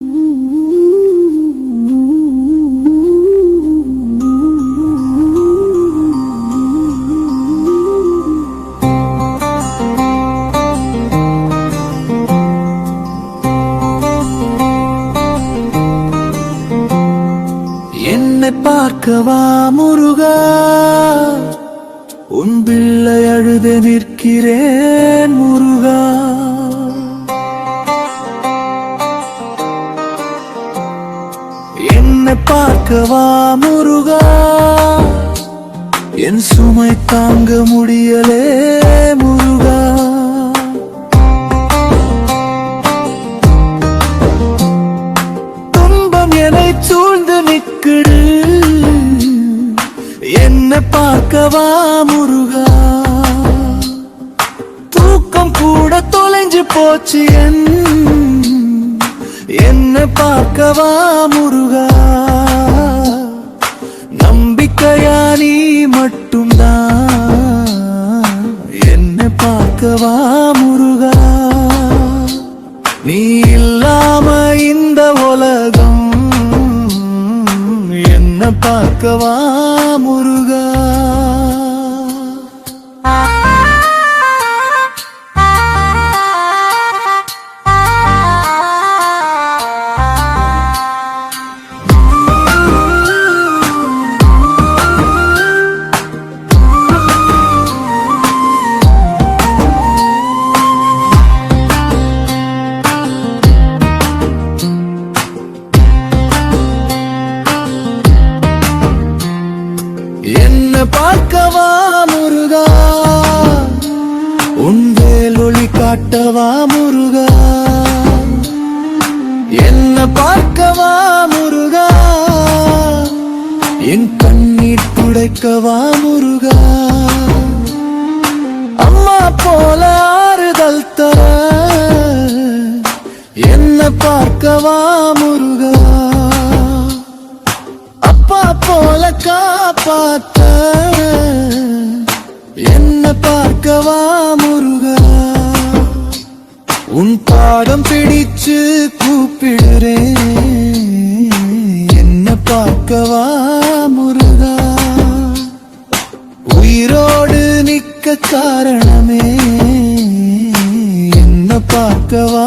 என்னை பார்க்கவா முருகா? உன் பிள்ளை அழுத நிற்கிறேன் முருகா. பார்க்கவா முருகா? என் சுமை தாங்க முடியலே முருகா? துன்பம் என்னை சூழ்ந்து நிக்குது என்ன பார்க்கவா என்ன பார்க்கவா முருகா? நம்பிக்கையா நீ மட்டும்தான் என்ன பார்க்கவா முருகா? நீ இல்லாம இந்த உலகம் என்ன பார்க்கவா என்ன பார்க்கவா முருகா? உன் வேல் ஒளி காட்டவா முருகா? என்ன பார்க்கவா முருகா? என் கண்ணீர் துடைக்கவா முருகா? அம்மா போல ஆறுதல் தர என்ன பார்க்கவா முருகா? அப்பா போல கா காப்பாத்த என்ன பார்க்கவா முருகா? உன் பாடம் பிடிச்சு கூப்பிடுறேன் என்ன பார்க்கவா முருகா? உயிரோடு நிக்க காரணமே. என்ன பார்க்கவா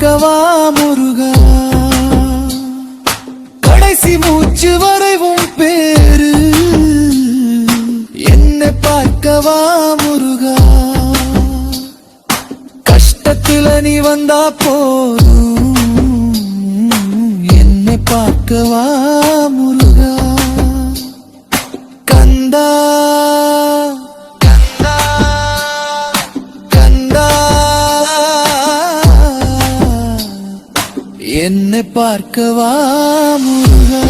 பார்க்கவா முருகா? கடைசி மூச்சு வரைவும் பேரு. என்னை பார்க்கவா முருகா? கஷ்டத்துல நீ வந்தா போதும். என்னை பார்க்கவா என்னை பார்க்கவா முருகா?